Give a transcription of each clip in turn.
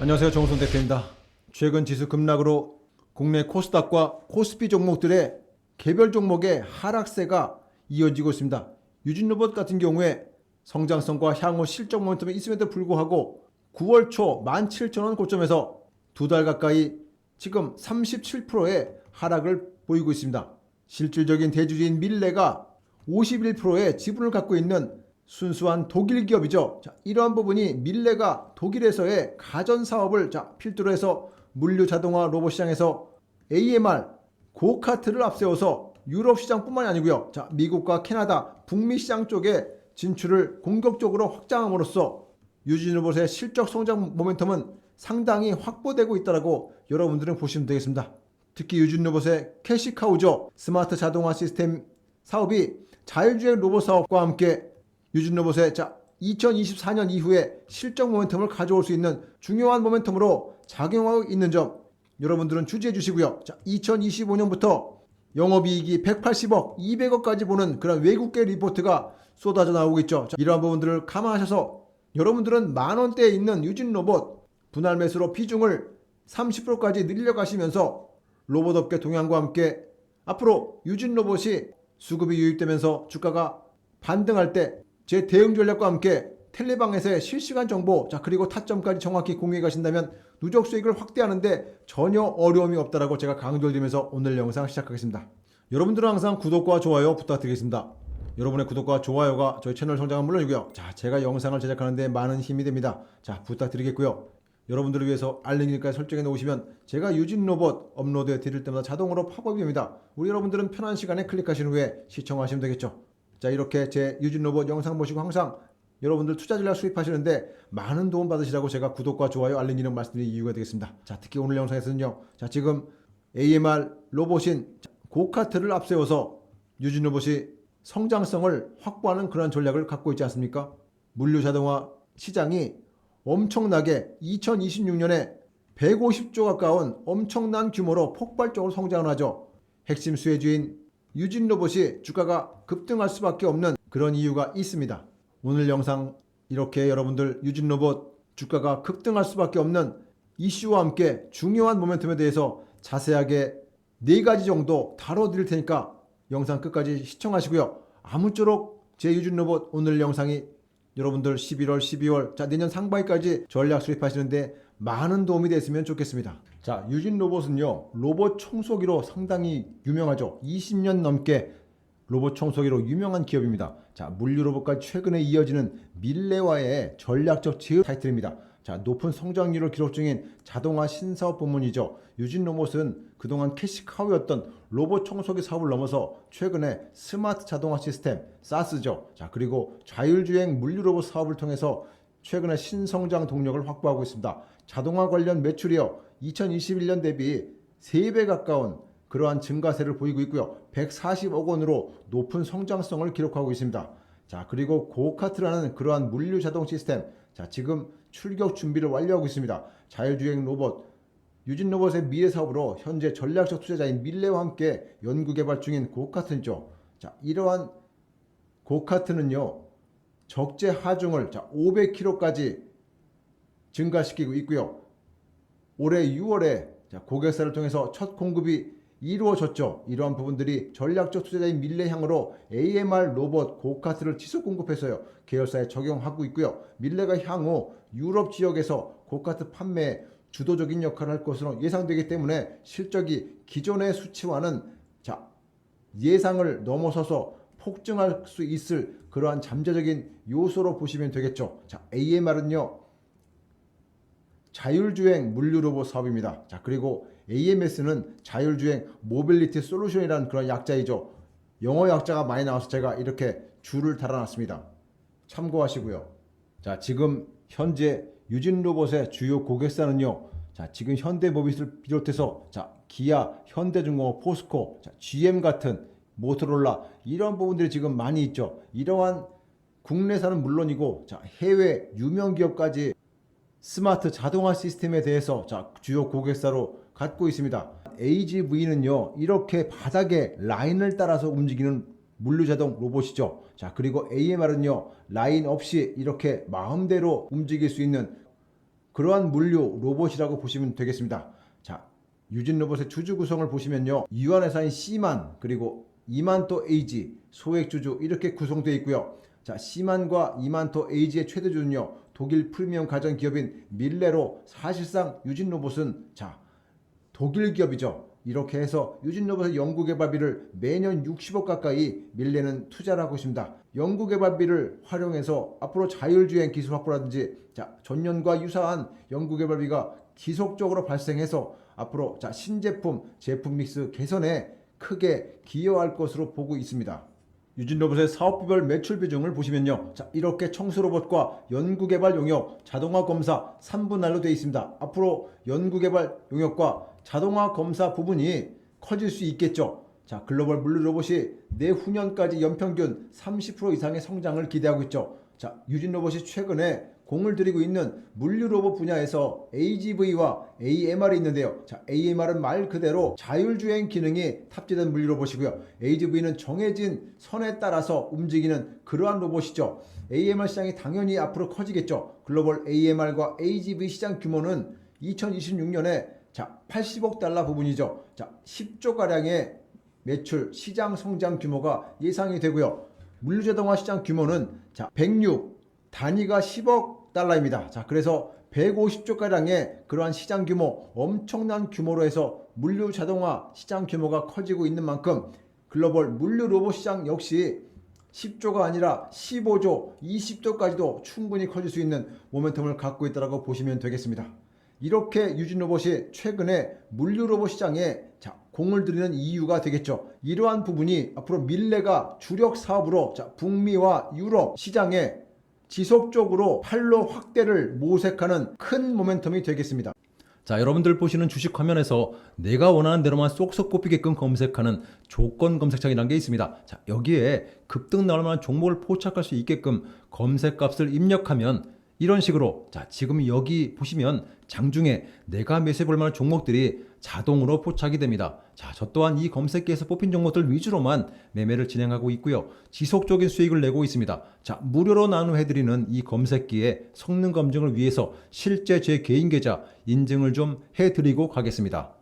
안녕하세요. 정우성 대표입니다. 최근 지수 급락으로 국내 코스닥과 코스피 종목들의 개별 종목의 하락세가 이어지고 있습니다. 유진 로봇 같은 경우에 성장성과 향후 실적 모멘텀이 있음에도 불구하고 9월 초 17,000원 고점에서 두 달 가까이 지금 37%의 하락을 보이고 있습니다. 실질적인 대주주인 밀레가 51%의 지분을 갖고 있는 순수한 독일 기업이죠. 자, 이러한 부분이 밀레가 독일에서의 가전 사업을 자, 필두로 해서 물류 자동화 로봇 시장에서 AMR 고카트를 앞세워서 유럽 시장뿐만이 아니고요. 자, 미국과 캐나다 북미 시장 쪽에 진출을 공격적으로 확장함으로써 유진 로봇의 실적 성장 모멘텀은 상당히 확보되고 있다라고 여러분들은 보시면 되겠습니다. 특히 유진 로봇의 캐시카우죠. 스마트 자동화 시스템 사업이 자율주행 로봇 사업과 함께 유진 로봇의 자 2024년 이후에 실적 모멘텀을 가져올 수 있는 중요한 모멘텀으로 작용하고 있는 점 여러분들은 주지해 주시고요. 자, 2025년부터 영업이익이 180억, 200억까지 보는 그런 외국계 리포트가 쏟아져 나오고 있죠. 자, 이러한 부분들을 감안하셔서 여러분들은 만 원대에 있는 유진 로봇 분할 매수로 비중을 30%까지 늘려가시면서 로봇 업계 동향과 함께 앞으로 유진 로봇이 수급이 유입되면서 주가가 반등할 때 제 대응 전략과 함께 텔레방에서의 실시간 정보 자 그리고 타점까지 정확히 공유해 가신다면 누적 수익을 확대하는데 전혀 어려움이 없다라고 제가 강조를 드리면서 오늘 영상 시작하겠습니다. 여러분들은 항상 구독과 좋아요 부탁드리겠습니다. 여러분의 구독과 좋아요가 저희 채널 성장은 물론이고요. 자, 제가 영상을 제작하는 데 많은 힘이 됩니다. 자, 부탁드리겠고요. 여러분들을 위해서 알림까지 설정해 놓으시면 제가 유진 로봇 업로드해 드릴 때마다 자동으로 팝업이 됩니다. 우리 여러분들은 편한 시간에 클릭하신 후에 시청하시면 되겠죠. 자, 이렇게 제 유진 로봇 영상 보시고 항상 여러분들 투자 전략 수입하시는데 많은 도움 받으시라고 제가 구독과 좋아요 알림 기능 말씀드린 이유가 되겠습니다. 자, 특히 오늘 영상에서는요. 자, 지금 AMR 로봇인 고카트를 앞세워서 유진 로봇이 성장성을 확보하는 그런 전략을 갖고 있지 않습니까? 물류 자동화 시장이 엄청나게 2026년에 150조 가까운 엄청난 규모로 폭발적으로 성장을 하죠. 핵심 수혜주인 유진 로봇이 주가가 급등할 수밖에 없는 그런 이유가 있습니다. 오늘 영상 이렇게 여러분들 유진 로봇 주가가 급등할 수밖에 없는 이슈와 함께 중요한 모멘텀에 대해서 자세하게 네 가지 정도 다뤄 드릴 테니까 영상 끝까지 시청하시고요. 아무쪼록 제 유진 로봇 오늘 영상이 여러분들 11월, 12월, 자 내년 상반기까지 전략 수립하시는데 많은 도움이 됐으면 좋겠습니다. 자, 유진 로봇은요, 로봇 청소기로 상당히 유명하죠. 20년 넘게 로봇 청소기로 유명한 기업입니다. 자, 물류 로봇까지 최근에 이어지는 밀레와의 전략적 제휴 타이틀입니다. 자, 높은 성장률을 기록 중인 자동화 신사업 부문이죠. 유진 로봇은 그동안 캐시카우였던 로봇 청소기 사업을 넘어서 최근에 스마트 자동화 시스템, 사스죠. 자, 그리고 자율주행 물류 로봇 사업을 통해서 최근에 신성장 동력을 확보하고 있습니다. 자동화 관련 매출이요. 2021년 대비 3배 가까운 그러한 증가세를 보이고 있고요. 140억 원으로 높은 성장성을 기록하고 있습니다. 자, 그리고 고카트라는 그러한 물류 자동 시스템. 자, 지금 출격 준비를 완료하고 있습니다. 자율주행 로봇, 유진 로봇의 미래 사업으로 현재 전략적 투자자인 밀레와 함께 연구 개발 중인 고카트죠. 자, 이러한 고카트는요. 적재 하중을 자, 500kg까지 증가시키고 있고요. 올해 6월에 자, 고객사를 통해서 첫 공급이 이루어졌죠. 이러한 부분들이 전략적 투자자인 밀레향으로 AMR 로봇 고카트를 지속 공급해서요. 계열사에 적용하고 있고요. 밀레가 향후 유럽 지역에서 고카트 판매에 주도적인 역할을 할 것으로 예상되기 때문에 실적이 기존의 수치와는 자, 예상을 넘어서서 폭증할 수 있을 그러한 잠재적인 요소로 보시면 되겠죠. 자, AMR은요. 자율주행 물류 로봇 사업입니다. 자, 그리고 AMS는 자율주행 모빌리티 솔루션이라는 그런 약자이죠. 영어 약자가 많이 나와서 제가 이렇게 줄을 달아놨습니다. 참고하시고요. 자, 지금 현재 유진 로봇의 주요 고객사는요. 자, 지금 현대모비스를 비롯해서 자, 기아, 현대중공업, 포스코, 자, GM 같은 모토롤라 이런 부분들이 지금 많이 있죠. 이러한 국내사는 물론이고 자, 해외 유명 기업까지 스마트 자동화 시스템에 대해서 자, 주요 고객사로 갖고 있습니다. AGV는요, 이렇게 바닥에 라인을 따라서 움직이는 물류자동 로봇이죠. 자, 그리고 AMR은요, 라인 없이 이렇게 마음대로 움직일 수 있는 그러한 물류 로봇이라고 보시면 되겠습니다. 자, 유진 로봇의 주주 구성을 보시면요. 유한회사인 C만 그리고 이만토 에이지 소액 주주 이렇게 구성되어 있고요. 자, C만과 이만토 에이지의 최대주는요. 독일 프리미엄 가전 기업인 밀레로 사실상 유진 로봇은 자, 독일 기업이죠. 이렇게 해서 유진 로봇의 연구개발비를 매년 60억 가까이 밀레는 투자를 하고 있습니다. 연구개발비를 활용해서 앞으로 자율주행 기술 확보라든지 자, 전년과 유사한 연구개발비가 지속적으로 발생해서 앞으로 자, 신제품 제품 믹스 개선에 크게 기여할 것으로 보고 있습니다. 유진 로봇의 사업비별 매출 비중을 보시면요. 자, 이렇게 청소 로봇과 연구개발 용역, 자동화 검사 3분할로 되어 있습니다. 앞으로 연구개발 용역과 자동화 검사 부분이 커질 수 있겠죠. 자, 글로벌 물류 로봇이 내후년까지 연평균 30% 이상의 성장을 기대하고 있죠. 자, 유진 로봇이 최근에 공을 들이고 있는 물류 로봇 분야에서 AGV와 AMR이 있는데요. 자, AMR은 말 그대로 자율주행 기능이 탑재된 물류 로봇이고요. AGV는 정해진 선에 따라서 움직이는 그러한 로봇이죠. AMR 시장이 당연히 앞으로 커지겠죠. 글로벌 AMR과 AGV 시장 규모는 2026년에 자, 80억 달러 부분이죠. 자, 10조 가량의 매출 시장 성장 규모가 예상이 되고요. 물류자동화 시장 규모는 자, 106 단위가 10억 달러입니다. 자, 그래서 150조 가량의 그러한 시장 규모, 엄청난 규모로 해서 물류 자동화 시장 규모가 커지고 있는 만큼 글로벌 물류 로봇 시장 역시 10조가 아니라 15조, 20조까지도 충분히 커질 수 있는 모멘텀을 갖고 있다고 보시면 되겠습니다. 이렇게 유진 로봇이 최근에 물류 로봇 시장에 자, 공을 들이는 이유가 되겠죠. 이러한 부분이 앞으로 밀레가 주력 사업으로 자, 북미와 유럽 시장에 지속적으로 팔로 확대를 모색하는 큰 모멘텀이 되겠습니다. 자, 여러분들 보시는 주식 화면에서 내가 원하는 대로만 쏙쏙 꼽히게끔 검색하는 조건 검색창이라는 게 있습니다. 자, 여기에 급등 나올 만한 종목을 포착할 수 있게끔 검색 값을 입력하면 이런 식으로 자, 지금 여기 보시면 장중에 내가 매수해 볼 만한 종목들이 자동으로 포착이 됩니다. 자, 저 또한 이 검색기에서 뽑힌 종목들 위주로만 매매를 진행하고 있고요. 지속적인 수익을 내고 있습니다. 자, 무료로 나누해드리는 이 검색기의 성능 검증을 위해서 실제 제 개인 계좌 인증을 좀 해드리고 가겠습니다.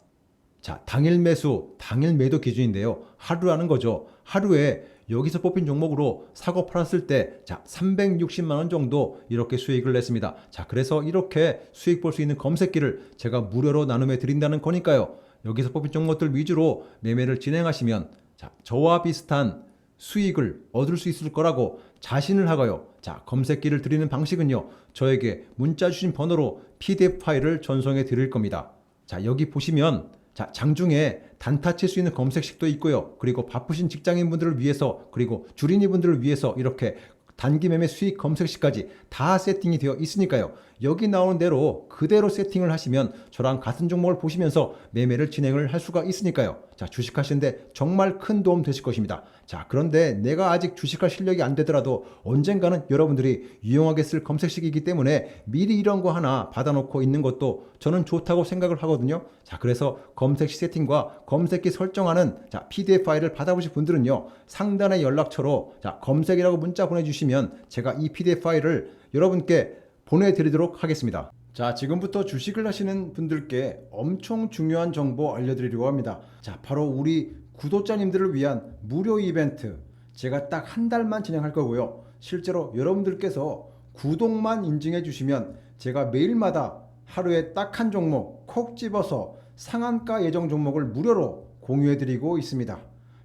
자, 당일 매수, 당일 매도 기준인데요. 하루라는 거죠. 하루에 여기서 뽑힌 종목으로 사고 팔았을 때, 자, 360만 원 정도 이렇게 수익을 냈습니다. 자, 그래서 이렇게 수익 볼 수 있는 검색기를 제가 무료로 나눔해 드린다는 거니까요. 여기서 뽑힌 종목들 위주로 매매를 진행하시면, 자, 저와 비슷한 수익을 얻을 수 있을 거라고 자신을 하고요. 자, 검색기를 드리는 방식은요. 저에게 문자 주신 번호로 PDF 파일을 전송해 드릴 겁니다. 자, 여기 보시면 자, 장중에 단타 칠 수 있는 검색식도 있고요. 그리고 바쁘신 직장인분들을 위해서 그리고 주린이분들을 위해서 이렇게 단기 매매 수익 검색시까지 다 세팅이 되어 있으니까요. 여기 나오는 대로 그대로 세팅을 하시면 저랑 같은 종목을 보시면서 매매를 진행을 할 수가 있으니까요. 자, 주식하시는데 정말 큰 도움 되실 것입니다. 자, 그런데 내가 아직 주식할 실력이 안 되더라도 언젠가는 여러분들이 유용하게 쓸 검색식이기 때문에 미리 이런 거 하나 받아놓고 있는 것도 저는 좋다고 생각을 하거든요. 자, 그래서 검색시 세팅과 검색기 설정하는 자, PDF 파일을 받아보실 분들은요. 상단의 연락처로 자, 검색이라고 문자 보내주시면 제가 이 PDF 파일을 여러분께 보내드리도록 하겠습니다. 자, 지금부터 주식을 하시는 분들께 엄청 중요한 정보 알려드리려고 합니다. 자, 바로 우리 구독자님들을 위한 무료 이벤트. 제가 딱 한 달만 진행할 거고요. 실제로 여러분들께서 구독만 인증해 주시면 제가 매일마다 하루에 딱 한 종목 콕 집어서 상한가 예정 종목을 무료로 공유해 드리고 있습니다.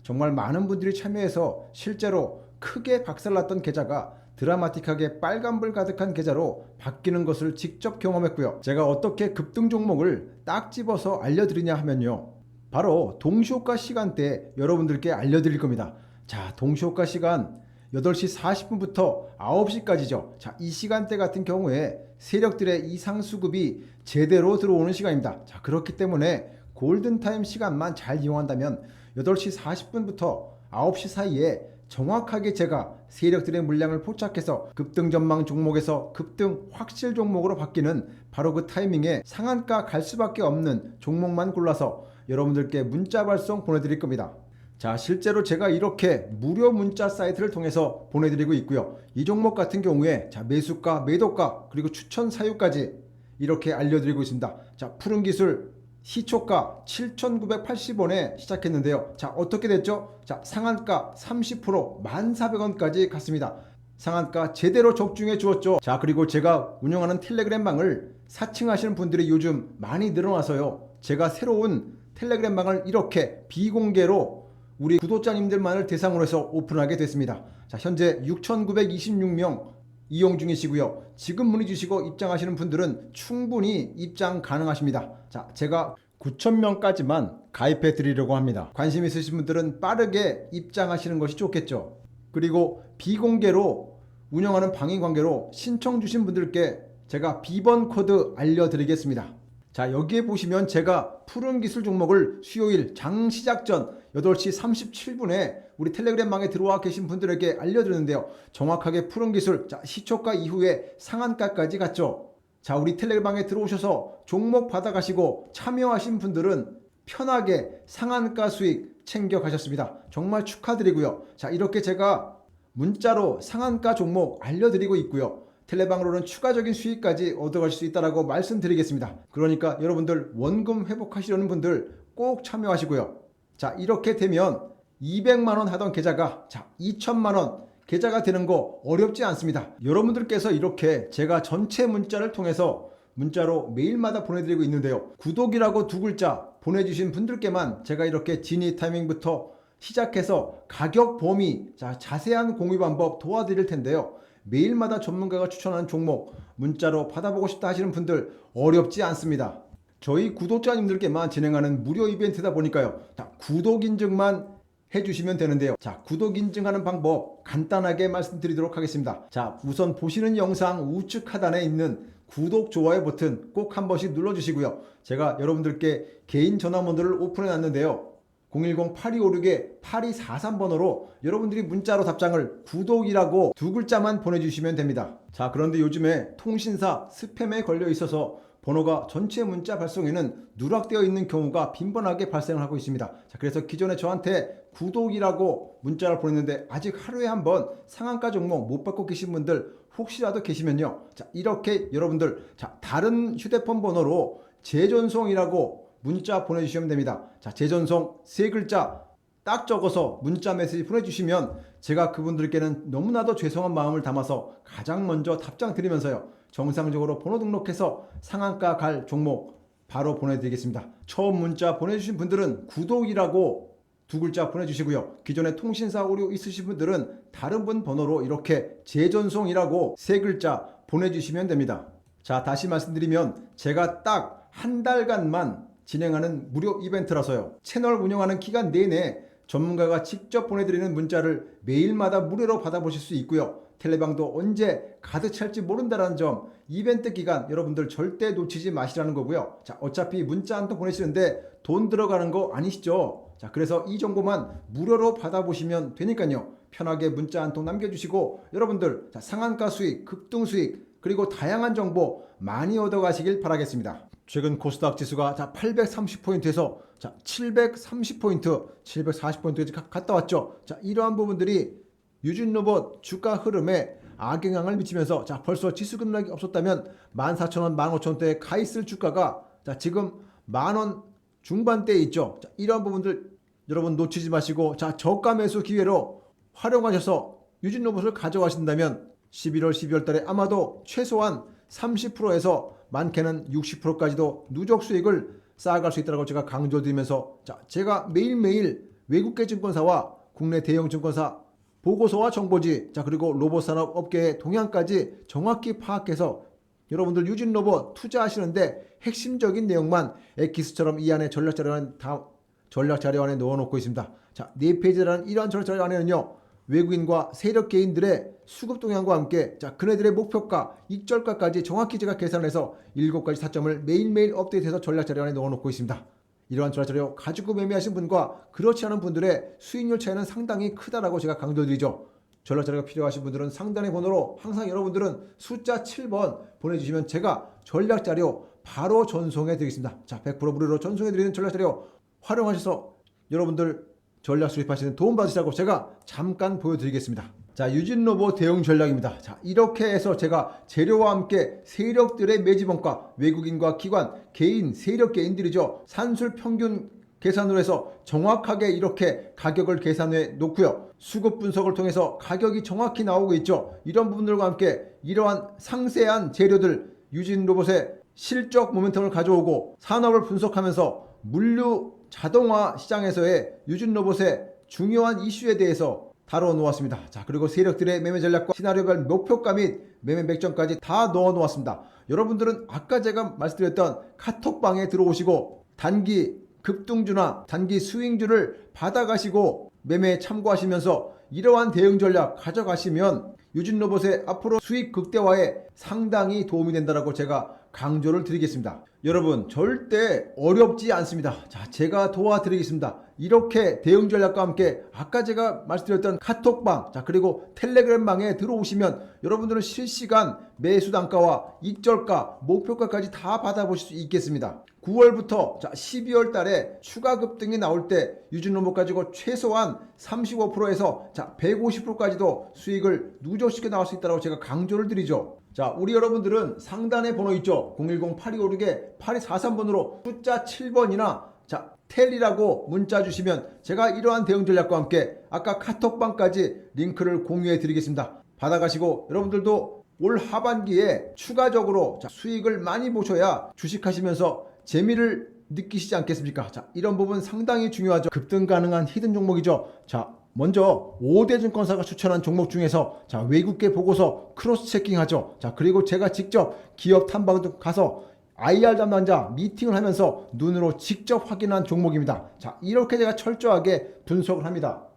정말 많은 분들이 참여해서 실제로 크게 박살났던 계좌가 드라마틱하게 빨간불 가득한 계좌로 바뀌는 것을 직접 경험했고요. 제가 어떻게 급등 종목을 딱 집어서 알려드리냐 하면요. 바로 동시호가 시간대에 여러분들께 알려드릴 겁니다. 자, 동시호가 시간 8시 40분부터 9시까지죠. 자, 이 시간대 같은 경우에 세력들의 이상 수급이 제대로 들어오는 시간입니다. 자, 그렇기 때문에 골든타임 시간만 잘 이용한다면 8시 40분부터 9시 사이에 정확하게 제가 세력들의 물량을 포착해서 급등 전망 종목에서 급등 확실 종목으로 바뀌는 바로 그 타이밍에 상한가 갈 수밖에 없는 종목만 골라서 여러분들께 문자 발송 보내드릴 겁니다. 자, 실제로 제가 이렇게 무료 문자 사이트를 통해서 보내드리고 있고요. 이 종목 같은 경우에 자, 매수가, 매도가, 그리고 추천 사유까지 이렇게 알려드리고 있습니다. 자, 푸른 기술 시초가 7,980원에 시작했는데요. 자, 어떻게 됐죠? 자, 상한가 30% 1,400원까지 갔습니다. 상한가 제대로 적중해 주었죠. 자, 그리고 제가 운영하는 텔레그램 방을 사칭하시는 분들이 요즘 많이 늘어나서요. 제가 새로운 텔레그램 방을 이렇게 비공개로 우리 구독자님들만을 대상으로 해서 오픈하게 됐습니다. 자, 현재 6,926명 이용 중이시고요. 지금 문의 주시고 입장하시는 분들은 충분히 입장 가능하십니다. 자, 제가 9,000명까지만 가입해 드리려고 합니다. 관심 있으신 분들은 빠르게 입장하시는 것이 좋겠죠. 그리고 비공개로 운영하는 방해 관계로 신청 주신 분들께 제가 비번 코드 알려드리겠습니다. 자, 여기에 보시면 제가 푸른 기술 종목을 수요일 장 시작 전 8시 37분에 우리 텔레그램 방에 들어와 계신 분들에게 알려드렸는데요. 정확하게 푸른 기술, 자, 시초가 이후에 상한가까지 갔죠. 자, 우리 텔레그램 방에 들어오셔서 종목 받아가시고 참여하신 분들은 편하게 상한가 수익 챙겨 가셨습니다. 정말 축하드리고요. 자, 이렇게 제가 문자로 상한가 종목 알려드리고 있고요. 텔레방으로는 추가적인 수익까지 얻어가실 수 있다라고 말씀드리겠습니다. 그러니까 여러분들 원금 회복하시려는 분들 꼭 참여하시고요. 자, 이렇게 되면 200만 원 하던 계좌가 자, 2천만 원 계좌가 되는 거 어렵지 않습니다. 여러분들께서 이렇게 제가 전체 문자를 통해서 문자로 매일마다 보내드리고 있는데요. 구독이라고 두 글자 보내주신 분들께만 제가 이렇게 진입 타이밍부터 시작해서 가격 범위, 자, 자세한 공유 방법 도와드릴 텐데요. 매일마다 전문가가 추천하는 종목 문자로 받아보고 싶다 하시는 분들 어렵지 않습니다. 저희 구독자님들께만 진행하는 무료 이벤트다 보니까요. 자, 구독 인증만 해주시면 되는데요. 자, 구독 인증하는 방법 간단하게 말씀드리도록 하겠습니다. 자, 우선 보시는 영상 우측 하단에 있는 구독, 좋아요 버튼 꼭 한 번씩 눌러주시고요. 제가 여러분들께 개인 전화번호를 오픈해 놨는데요. 010-8256-8243 번호로 여러분들이 문자로 답장을 구독이라고 두 글자만 보내주시면 됩니다. 자, 그런데 요즘에 통신사 스팸에 걸려 있어서 번호가 전체 문자 발송에는 누락되어 있는 경우가 빈번하게 발생을 하고 있습니다. 자, 그래서 기존에 저한테 구독이라고 문자를 보냈는데 아직 하루에 한 번 상한가 종목 못 받고 계신 분들 혹시라도 계시면요. 자, 이렇게 여러분들 자, 다른 휴대폰 번호로 재전송이라고 문자 보내주시면 됩니다. 자, 재전송 세 글자 딱 적어서 문자 메시지 보내주시면 제가 그분들께는 너무나도 죄송한 마음을 담아서 가장 먼저 답장 드리면서요. 정상적으로 번호 등록해서 상한가 갈 종목 바로 보내드리겠습니다. 처음 문자 보내주신 분들은 구독이라고 두 글자 보내주시고요. 기존에 통신사 오류 있으신 분들은 다른 분 번호로 이렇게 재전송이라고 세 글자 보내주시면 됩니다. 자, 다시 말씀드리면 제가 딱 한 달간만 진행하는 무료 이벤트라서요. 채널 운영하는 기간 내내 전문가가 직접 보내드리는 문자를 매일마다 무료로 받아보실 수 있고요. 텔레방도 언제 가득 찰지 모른다는 점 이벤트 기간 여러분들 절대 놓치지 마시라는 거고요. 자, 어차피 문자 한 통 보내시는데 돈 들어가는 거 아니시죠? 자, 그래서 이 정보만 무료로 받아보시면 되니까요. 편하게 문자 한 통 남겨주시고 여러분들 자, 상한가 수익, 급등 수익 그리고 다양한 정보 많이 얻어가시길 바라겠습니다. 최근 코스닥 지수가 자 830포인트에서 자 730포인트, 740포인트까지 갔다 왔죠. 자 이러한 부분들이 유진 로봇 주가 흐름에 악영향을 미치면서 자 벌써 지수 급락이 없었다면 14,000원, 15,000원대에 가 있을 주가가 자 지금 만원 중반대에 있죠. 자 이러한 부분들 여러분 놓치지 마시고 자 저가 매수 기회로 활용하셔서 유진 로봇을 가져가신다면 11월, 12월 달에 아마도 최소한 30%에서 많게는 60%까지도 누적 수익을 쌓아갈 수 있다고 제가 강조드리면서 자, 제가 매일매일 외국계 증권사와 국내 대형 증권사 보고서와 정보지 자 그리고 로봇 산업 업계의 동향까지 정확히 파악해서 여러분들 유진 로봇 투자하시는데 핵심적인 내용만 엑기스처럼 이 안에 전략 자료 안에 다 전략 자료 안에 넣어놓고 있습니다. 자, 네 페이지라는 이러한 전략 자료 안에는요. 외국인과 세력 개인들의 수급 동향과 함께 자 그네들의 목표가 익절가까지 정확히 제가 계산해서 7가지 타점을 매일매일 업데이트해서 전략 자료 안에 넣어놓고 있습니다. 이러한 전략 자료 가지고 매매하신 분과 그렇지 않은 분들의 수익률 차이는 상당히 크다라고 제가 강조드리죠. 전략 자료가 필요하신 분들은 상단의 번호로 항상 여러분들은 숫자 7번 보내주시면 제가 전략 자료 바로 전송해 드리겠습니다. 자, 100% 무료로 전송해 드리는 전략 자료 활용하셔서 여러분들 전략 수립하시는 도움 받으시라고 제가 잠깐 보여드리겠습니다. 자, 유진로보 대응 전략입니다. 자, 이렇게 해서 제가 재료와 함께 세력들의 매집원가, 외국인과 기관, 개인, 세력 개인들이죠. 산술 평균 계산으로 해서 정확하게 이렇게 가격을 계산해 놓고요. 수급 분석을 통해서 가격이 정확히 나오고 있죠. 이런 부분들과 함께 이러한 상세한 재료들 유진 로봇의 실적 모멘텀을 가져오고 산업을 분석하면서 물류 자동화 시장에서의 유진 로봇의 중요한 이슈에 대해서 다뤄 놓았습니다. 자, 그리고 세력들의 매매 전략과 시나리오별 목표가 및 매매 맥점까지 다 넣어 놓았습니다. 여러분들은 아까 제가 말씀드렸던 카톡방에 들어오시고 단기 급등주나 단기 스윙주를 받아가시고 매매에 참고하시면서 이러한 대응 전략 가져가시면 유진 로봇의 앞으로 수익 극대화에 상당히 도움이 된다라고 제가 강조를 드리겠습니다. 여러분 절대 어렵지 않습니다. 자, 제가 도와드리겠습니다. 이렇게 대응 전략과 함께 아까 제가 말씀드렸던 카톡방, 자 그리고 텔레그램방에 들어오시면 여러분들은 실시간 매수 단가와 익절가, 목표가까지 다 받아보실 수 있겠습니다. 9월부터 자 12월 달에 추가 급등이 나올 때 유진 로봇 가지고 최소한 35%에서 자 150%까지도 수익을 누적시켜 나올 수 있다고 제가 강조를 드리죠. 자, 우리 여러분들은 상단에 번호 있죠. 010-8256-8243번으로 숫자 7번이나 자, 텔이라고 문자 주시면 제가 이러한 대응 전략과 함께 아까 카톡방까지 링크를 공유해 드리겠습니다. 받아가시고 여러분들도 올 하반기에 추가적으로 자, 수익을 많이 보셔야 주식하시면서 재미를 느끼시지 않겠습니까? 자, 이런 부분 상당히 중요하죠. 급등 가능한 히든 종목이죠. 자, 먼저 5대 증권사가 추천한 종목 중에서 자, 외국계 보고서 크로스 체킹하죠. 자, 그리고 제가 직접 기업 탐방도 가서 IR 담당자 미팅을 하면서 눈으로 직접 확인한 종목입니다. 자, 이렇게 제가 철저하게 분석을 합니다.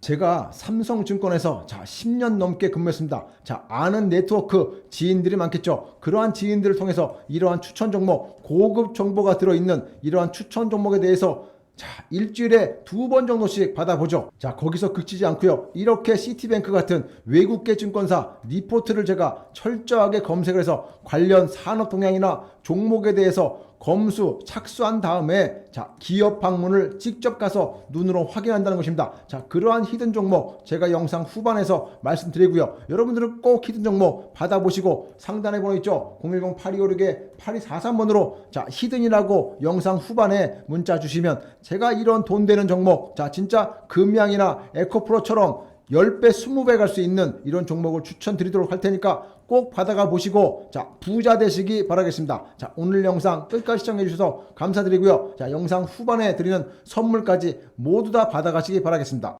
제가 삼성증권에서 자 10년 넘게 근무했습니다. 자 아는 네트워크 지인들이 많겠죠. 그러한 지인들을 통해서 이러한 추천 종목 고급 정보가 들어있는 이러한 추천 종목에 대해서 자 일주일에 두 번 정도씩 받아보죠. 자 거기서 그치지 않고요. 이렇게 시티뱅크 같은 외국계 증권사 리포트를 제가 철저하게 검색을 해서 관련 산업 동향이나 종목에 대해서 검수 착수한 다음에 자 기업 방문을 직접 가서 눈으로 확인한다는 것입니다. 자 그러한 히든 종목 제가 영상 후반에서 말씀드리고요. 여러분들은 꼭 히든 종목 받아보시고 상단에 번호 있죠. 010-8256-8243번으로 자 히든이라고 영상 후반에 문자 주시면 제가 이런 돈 되는 종목 자 진짜 금양이나 에코프로처럼 10배, 20배 갈 수 있는 이런 종목을 추천드리도록 할 테니까 꼭 받아가 보시고 자 부자 되시기 바라겠습니다. 자 오늘 영상 끝까지 시청해 주셔서 감사드리고요. 자 영상 후반에 드리는 선물까지 모두 다 받아가시기 바라겠습니다.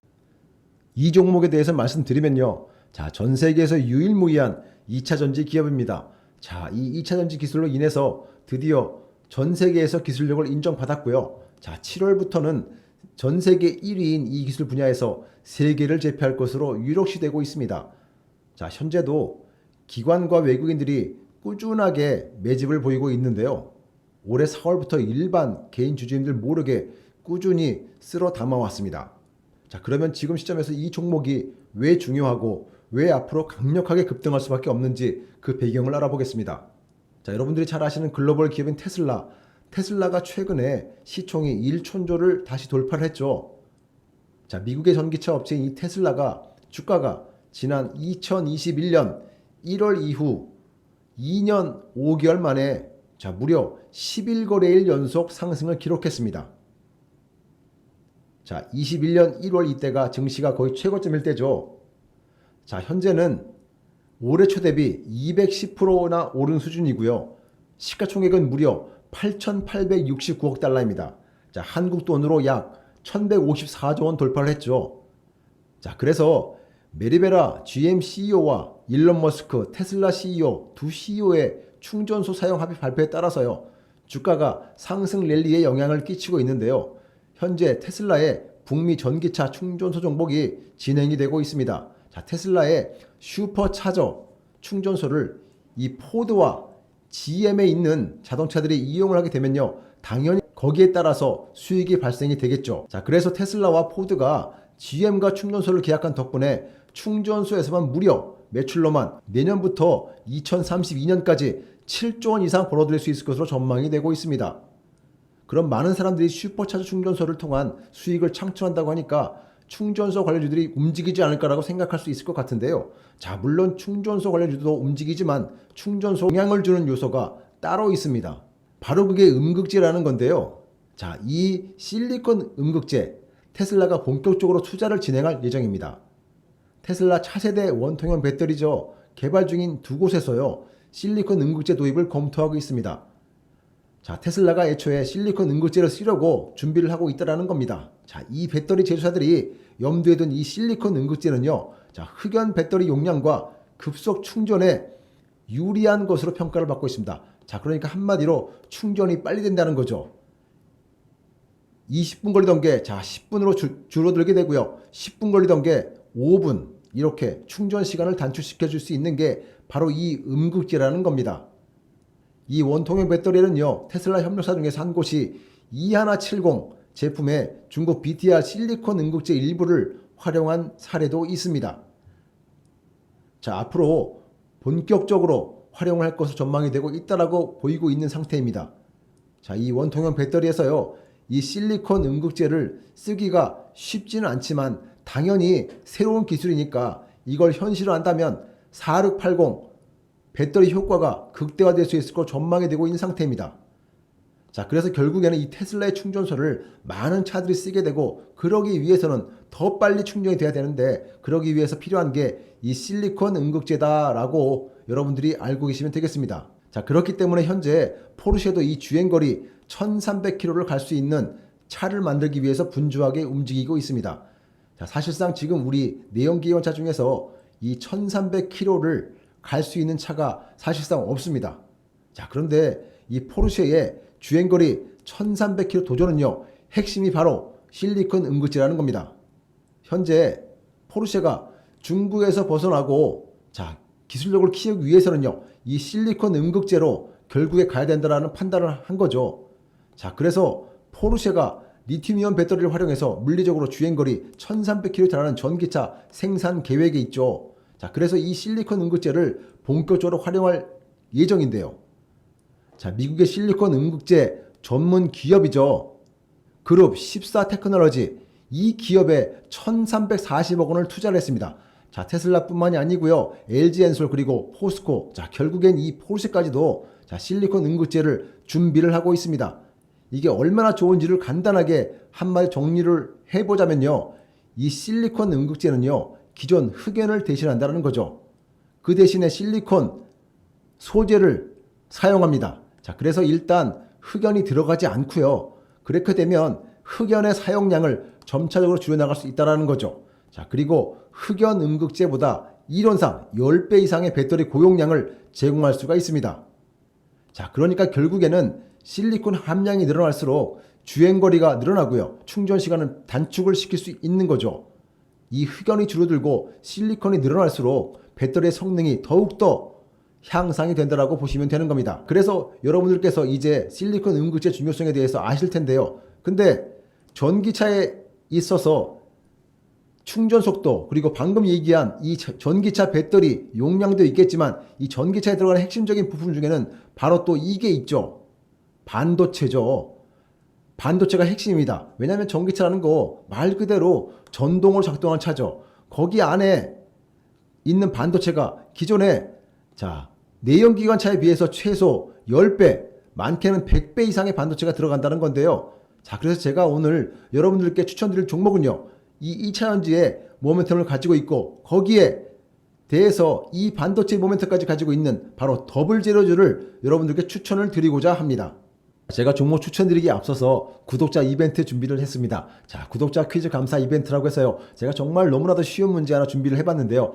이 종목에 대해서 말씀드리면요. 자, 전 세계에서 유일무이한 2차 전지 기업입니다. 자, 이 2차 전지 기술로 인해서 드디어 전 세계에서 기술력을 인정받았고요. 자, 7월부터는 전 세계 1위인 이 기술 분야에서 세계를 제패할 것으로 유력시되고 있습니다. 자, 현재도 기관과 외국인들이 꾸준하게 매집을 보이고 있는데요. 올해 4월부터 일반 개인 주주님들 모르게 꾸준히 쓸어 담아왔습니다. 자, 그러면 지금 시점에서 이 종목이 왜 중요하고 왜 앞으로 강력하게 급등할 수밖에 없는지 그 배경을 알아보겠습니다. 자, 여러분들이 잘 아시는 글로벌 기업인 테슬라. 테슬라가 최근에 시총이 1천조를 다시 돌파를 했죠. 자, 미국의 전기차 업체인 이 테슬라가 주가가 지난 2021년 1월 이후 2년 5개월 만에 자, 무려 11거래일 연속 상승을 기록했습니다. 자, 21년 1월 이때가 증시가 거의 최고점일 때죠. 자, 현재는 올해 초 대비 210%나 오른 수준이고요. 시가총액은 무려 8,869억 달러입니다. 자, 한국 돈으로 약 1,154조 원 돌파를 했죠. 자, 그래서 메리베라 GM CEO와 일론 머스크 테슬라 CEO 두 CEO의 충전소 사용 합의 발표에 따라서요. 주가가 상승 랠리에 영향을 끼치고 있는데요. 현재 테슬라의 북미 전기차 충전소 정복이 진행이 되고 있습니다. 자, 테슬라의 슈퍼차저 충전소를 이 포드와 GM에 있는 자동차들이 이용을 하게 되면요. 당연히 거기에 따라서 수익이 발생이 되겠죠. 자, 그래서 테슬라와 포드가 GM과 충전소를 계약한 덕분에 충전소에서만 무려 매출로만 내년부터 2032년까지 7조 원 이상 벌어들일 수 있을 것으로 전망이 되고 있습니다. 그럼 많은 사람들이 슈퍼차저 충전소를 통한 수익을 창출한다고 하니까 충전소 관련주들이 움직이지 않을 거라고 생각할 수 있을 것 같은데요. 자, 물론 충전소 관련주도 움직이지만 충전소 영향을 주는 요소가 따로 있습니다. 바로 그게 음극재라는 건데요. 자, 이 실리콘 음극재 테슬라가 본격적으로 투자를 진행할 예정입니다. 테슬라 차세대 원통형 배터리죠. 개발 중인 두 곳에서요. 실리콘 음극재 도입을 검토하고 있습니다. 자, 테슬라가 애초에 실리콘 음극재를 쓰려고 준비를 하고 있다라는 겁니다. 자, 이 배터리 제조사들이 염두에 둔 이 실리콘 음극재는요. 자, 흑연 배터리 용량과 급속 충전에 유리한 것으로 평가를 받고 있습니다. 자, 그러니까 한마디로 충전이 빨리 된다는 거죠. 20분 걸리던 게 자 10분으로 줄, 줄어들게 되고요. 10분 걸리던 게 5분 이렇게 충전 시간을 단축시켜 줄 수 있는 게 바로 이 음극재라는 겁니다. 이 원통형 배터리는요. 테슬라 협력사 중에서 한 곳이 2170 제품의 중국 BTR 실리콘 음극재 일부를 활용한 사례도 있습니다. 자, 앞으로 본격적으로 활용할 것으로 전망이 되고 있다라고 보이고 있는 상태입니다. 자, 이 원통형 배터리에서요, 이 실리콘 음극재를 쓰기가 쉽지는 않지만 당연히 새로운 기술이니까 이걸 현실화한다면 4680 배터리 효과가 극대화될 수 있을 것으로 전망이 되고 있는 상태입니다. 자, 그래서 결국에는 이 테슬라의 충전소를 많은 차들이 쓰게 되고 그러기 위해서는 더 빨리 충전이 돼야 되는데 그러기 위해서 필요한 게 이 실리콘 음극재다라고 여러분들이 알고 계시면 되겠습니다. 자, 그렇기 때문에 현재 포르쉐도 이 주행거리 1300km를 갈 수 있는 차를 만들기 위해서 분주하게 움직이고 있습니다. 자, 사실상 지금 우리 내연기관차 중에서 이 1300km를 갈 수 있는 차가 사실상 없습니다. 자, 그런데 이 포르쉐의 주행거리 1300km 도전은요, 핵심이 바로 실리콘 음극재라는 겁니다. 현재 포르쉐가 중국에서 벗어나고 자 기술력을 키우기 위해서는요 이 실리콘 음극재로 결국에 가야 된다라는 판단을 한 거죠. 자 그래서 포르쉐가 리튬이온 배터리를 활용해서 물리적으로 주행거리 1300km 달하는 전기차 생산 계획에 있죠. 자 그래서 이 실리콘 음극재를 본격적으로 활용할 예정인데요. 자 미국의 실리콘 음극재 전문 기업이죠. 그룹 14 테크놀로지 이 기업에 1340억 원을 투자를 했습니다. 자, 테슬라뿐만이 아니고요. LG 엔솔 그리고 포스코. 자, 결국엔 이 포르쉐까지도 자, 실리콘 음극재를 준비를 하고 있습니다. 이게 얼마나 좋은지를 간단하게 한마디 정리를 해 보자면요. 이 실리콘 음극재는요. 기존 흑연을 대신한다는 거죠. 그 대신에 실리콘 소재를 사용합니다. 자, 그래서 일단 흑연이 들어가지 않고요. 그렇게 되면 흑연의 사용량을 점차적으로 줄여나갈 수 있다는 거죠. 자, 그리고 흑연 음극재보다 이론상 10배 이상의 배터리 고용량을 제공할 수가 있습니다. 자, 그러니까 결국에는 실리콘 함량이 늘어날수록 주행거리가 늘어나고요. 충전 시간은 단축을 시킬 수 있는 거죠. 이 흑연이 줄어들고 실리콘이 늘어날수록 배터리의 성능이 더욱더 향상이 된다라고 보시면 되는 겁니다. 그래서 여러분들께서 이제 실리콘 음극재 중요성에 대해서 아실 텐데요. 근데 전기차에 있어서 충전 속도 그리고 방금 얘기한 이 저- 전기차 배터리 용량도 있겠지만 이 전기차에 들어가는 핵심적인 부품 중에는 바로 또 이게 있죠. 반도체죠. 반도체가 핵심입니다. 왜냐하면 전기차라는 거 말 그대로 전동으로 작동한 차죠. 거기 안에 있는 반도체가 기존에 자 내연기관차에 비해서 최소 10배, 많게는 100배 이상의 반도체가 들어간다는 건데요. 자 그래서 제가 오늘 여러분들께 추천드릴 종목은요. 이 2차 전지의 모멘텀을 가지고 있고 거기에 대해서 이 반도체 모멘텀까지 가지고 있는 바로 더블 제로즈를 여러분들께 추천을 드리고자 합니다. 제가 종목 추천드리기 앞서서 구독자 이벤트 준비를 했습니다. 자, 구독자 퀴즈 감사 이벤트라고 해서요. 제가 정말 너무나도 쉬운 문제 하나 준비를 해봤는데요.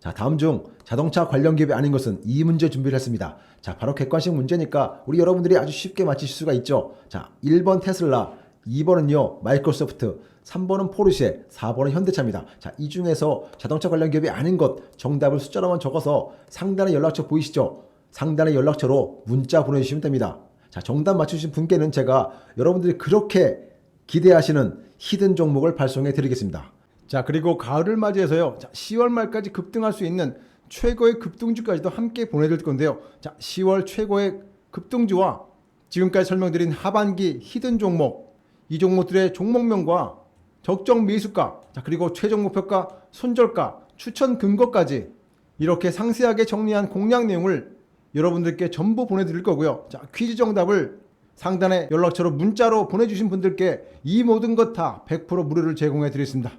자, 다음 중 자동차 관련 기업이 아닌 것은 이 문제 준비를 했습니다. 자, 바로 객관식 문제니까 우리 여러분들이 아주 쉽게 맞히실 수가 있죠. 자, 1번 테슬라, 2번은요, 마이크로소프트, 3번은 포르쉐, 4번은 현대차입니다. 자, 이 중에서 자동차 관련 기업이 아닌 것 정답을 숫자로만 적어서 상단에 연락처 보이시죠? 상단의 연락처로 문자 보내주시면 됩니다. 자, 정답 맞추신 분께는 제가 여러분들이 그렇게 기대하시는 히든 종목을 발송해 드리겠습니다. 자, 그리고 가을을 맞이해서요. 자, 10월 말까지 급등할 수 있는 최고의 급등주까지도 함께 보내드릴 건데요. 자, 10월 최고의 급등주와 지금까지 설명드린 하반기 히든 종목, 이 종목들의 종목명과 적정 매수가, 자, 그리고 최종 목표가, 손절가, 추천 근거까지 이렇게 상세하게 정리한 공략 내용을 여러분들께 전부 보내드릴 거고요. 자, 퀴즈 정답을 상단에 연락처로 문자로 보내주신 분들께 이 모든 것 다 100% 무료를 제공해 드리겠습니다.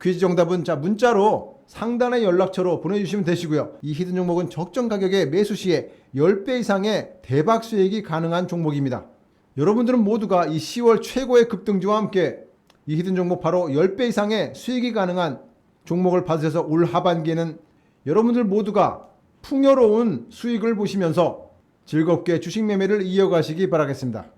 퀴즈 정답은 자 문자로 상단의 연락처로 보내주시면 되시고요. 이 히든 종목은 적정 가격에 매수 시에 10배 이상의 대박 수익이 가능한 종목입니다. 여러분들은 모두가 이 10월 최고의 급등주와 함께 이 히든 종목 바로 10배 이상의 수익이 가능한 종목을 받으셔서 올 하반기에는 여러분들 모두가 풍요로운 수익을 보시면서 즐겁게 주식 매매를 이어가시기 바라겠습니다.